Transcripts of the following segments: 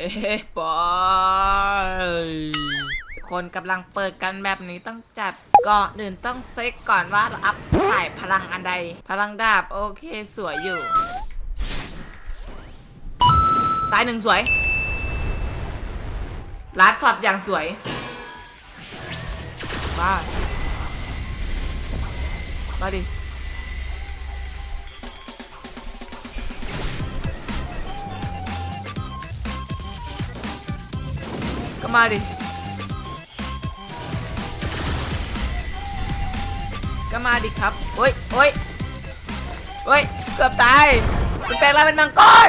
ฮ้บอยคนกำลังเปิดกันแบบนี้ต้องจัดก่อนอื่นต้องเซ็กก่อนว่าเราอัพใส่พลังอันใด พลังดาบ โอเคสวยอยู่ตายหนึ่งสวยลัดสอดอย่างสวยมามาดิ มาดิก็มาดิครับโอ้ยโอ้ยโอ้ย เกือบตายเป็นแปลงร่างเป็นมังกร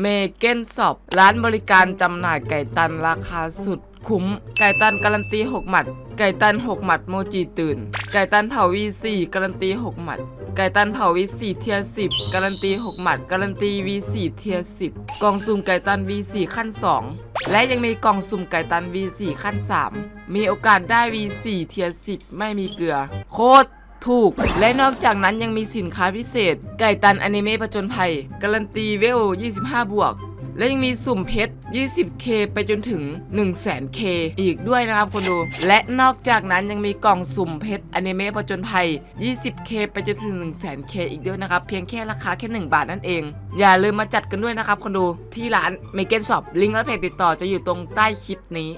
เมเกนสอบร้านบริการจำหน่ายไก่ตันราคาสุดคุ้ม ไก่ตันการันตี 6 หมัด ไก่ตัน 6 หมัดโมจิตื่น ไก่ตันเผาวี4การันตี 6 หมัด ไก่ตันเผาวี4เทียร์10การันตี 6 หมัด การันตี V4 เทียร์10กล่องสุ่มไก่ตัน V4 ขั้น 2 และยังมีกล่องสุ่มไก่ตัน V4 ขั้น 3 มีโอกาสได้ V4 เทียร์10ไม่มีเกลือ โคตรถูก และนอกจากนั้นยังมีสินค้าพิเศษ ไก่ตันอนิเมะผจญภัย การันตีเวล 25 บวก และยังมีสุ่มเพชร 20k ไปจนถึง 100,000k อีกด้วยนะครับคนดู และนอกจากนั้นยังมีกล่องสุ่มเพชรอนิเมะผจญภัย 20k ไปจนถึง 100,000k อีกด้วยนะครับ เพียงแค่ราคาแค่ 1 บาทนั่นเอง อย่าลืมมาจัดกันด้วยนะครับคนดูที่ร้านเมเกนช็อปลิงก์และเพจติดต่อจะอยู่ตรงใต้คลิปนี้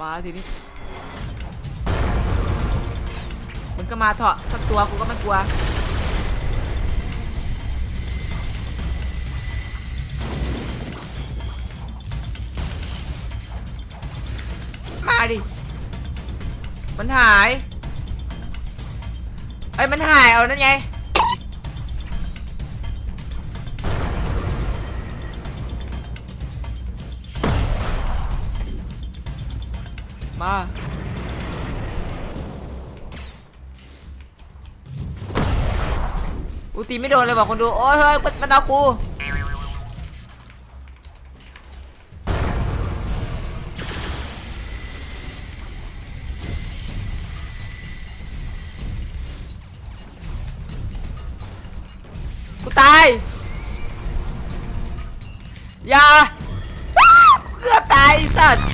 มาทีนี้มึงก็มาเถอะสักตัวกูก็ไม่กลัว มาดิ มันหาย เอ้ย มันหายเอานั่นไง มากูตีไม่โดนเลยบอกคนดู โอ้ยเฮ้ย มันเอากูายอย่ากูเกือบตายสัตว์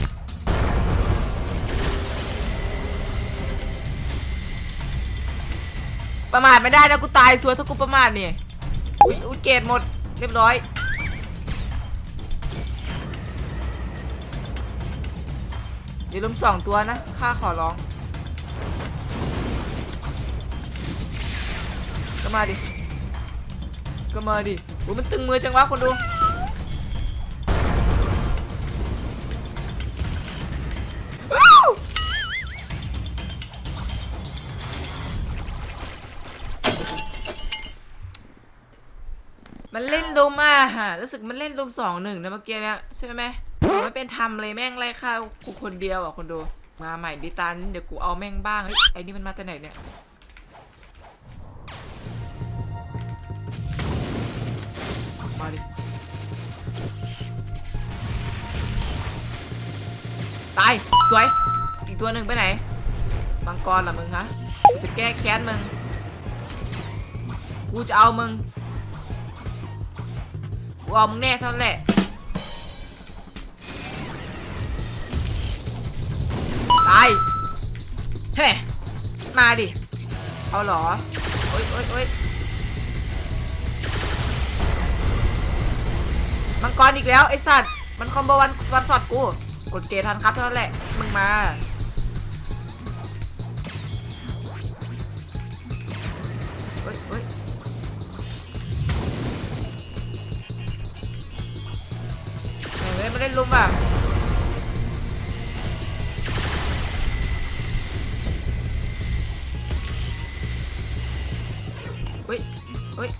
ประมาทไม่ได้นะกูตายสัวถ้ากูประมาทนี่อุ้ยอุ้ยเกตหมดเรียบร้อยอย่าลืมสองตัวนะข้าขอร้องก็มาดิ ก็มาดิอุ้ยมันตึงมือจังวะคนดูมันเล่นลุมอะฮะรู้สึกมันเล่นลุมสองหนึ่งนะเมื่อกี้เนี่ยใช่ไหมมไม่เป็นทำเลยแม่งไล่ฆ่ากูคนเดียวอะคนดู มาใหม่ดิตานี้เดี๋ยวกูเอาแม่งบ้างไอ้นี่มันมาแต่ไหนเนี่ย มาดิ ตาย สวย อีกตัวหนึ่งไปไหน มังกรล่ะมึงฮะ กูจะแก้แค้นมึง กูจะเอามึง กูเอามึงแน่เท่านั้นแหละตาย เฮ้ มาดิ เอาหรอ โอ๊ยโอ๊ยโอ๊ย มังกรอีกแล้วไอสัตว์ มันคอมโบวันวันสอดกู กดเกทันครับเท่านั้นแหละ มึงมา เฮ้ยเฮ้ยเฮ้ยมาเล่นลุมอะเฮ้ยเฮ้ย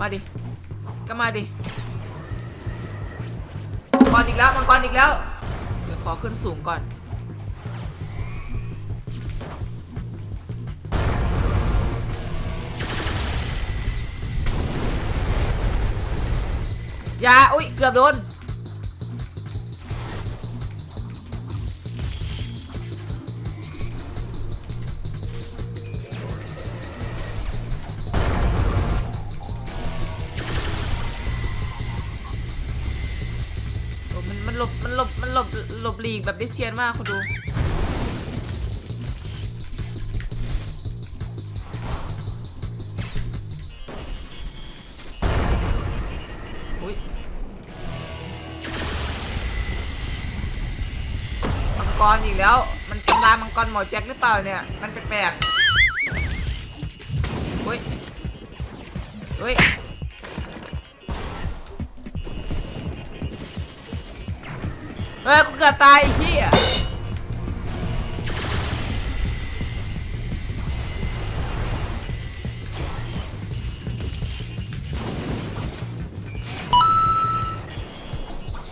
มาดิ ก็มาดิมังกรอีกแล้วมังกรอีกแล้ว เดี๋ยวขอขึ้นสูงก่อน อย่า อุ้ย เกือบโดน เหลบหลีกแบบได้เซียนมากคุณดู อุ้ยมังกรอีกแล้ว มันตำรามังกรหมอแจ็คหรือเปล่าเนี่ย มันแปลกๆอุ้ยอุ้ย เฮ้ยกูเกือบตายไอ้เหี้ย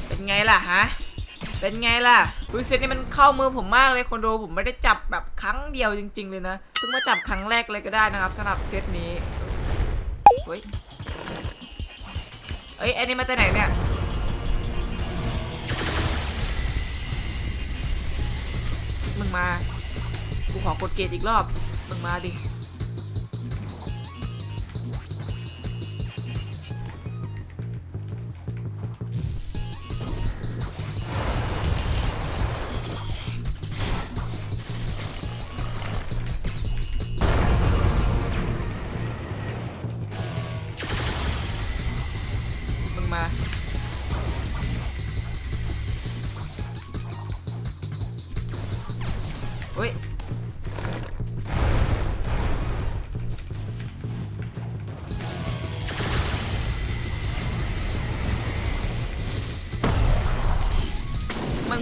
เป็นไงล่ะฮะ เป็นไงล่ะอุ้ยเซตนี้มันเข้ามือผมมากเลยคนดูผมไม่ได้จับแบบครั้งเดียวจริง ๆ เลยนะเพิ่งมาจับครั้งแรกเลยก็ได้นะครับสำหรับเซตนี้เฮ้ยเอ้ยอันนี้มาจากไหนเนี่ย มึงมา กูขอกดเกตอีกรอบ มึงมาดิ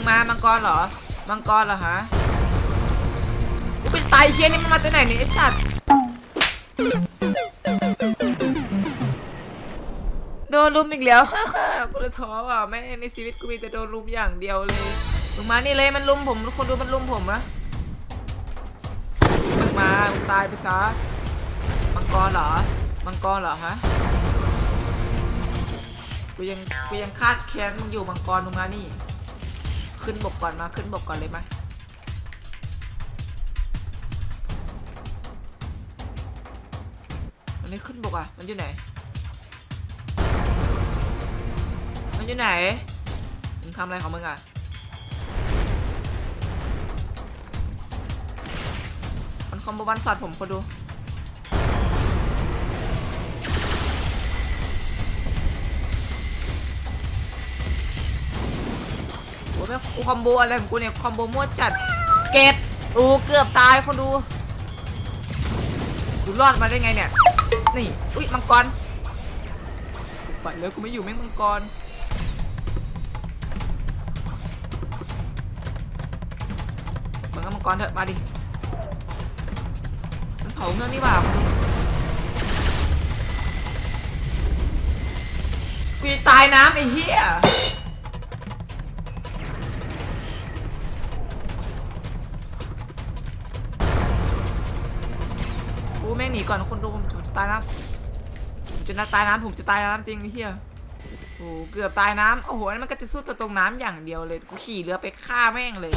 มามังกรเหรอ มังกรเหรอฮะกูเป็นตายเชียนี่มันมาจากไหนเนี่ยไอ้สัตว์โดนลุมอีกแล้วกูเลยท้อว่ะแม่ในชีวิตกูมีแต่โดนลุมอย่างเดียวเลยมึงมานี่เลยมันลุมผมคนดูมันลุมผมนะมึงมามึงตายไปซะมังกรเหรอ มังกรเหรอฮะกูยังกูยังคาดแค้นมึงอยู่มังกรมึงมานี่ ขึ้นบกก่อนมาขึ้นบกก่อนเลยมามันไม่ขึ้นบกอะ มันอยู่ไหน มันอยู่ไหน มึงทำอะไรของมึงอะ มันคอมโบวันสัตว์ผมคนดู แม่คอมโบอะไรของกูเนี่ยคอมโบมั่วจัดเกตอูเกือบตายคนดูกูรอดมาได้ไงเนี่ยนี่อุ้ยมังกรไปเลยกูไม่อยู่แม่งมังกรมึงเอามังกรเถอะมาดิมันเผาเงื่อนนี่หว่ากูจะตายน้ำไอ้เหี้ย แม่งหนีก่อนคนดูผมจะตายน้ำผมจะตายน้ำผมจะตายน้ำจริงเฮียโอ้โหเกือบตายน้ำโอ้โหนั่นมันก็จะสู้ตัวตรงน้ำอย่างเดียวเลยกูขี่เรือไปฆ่าแม่งเลย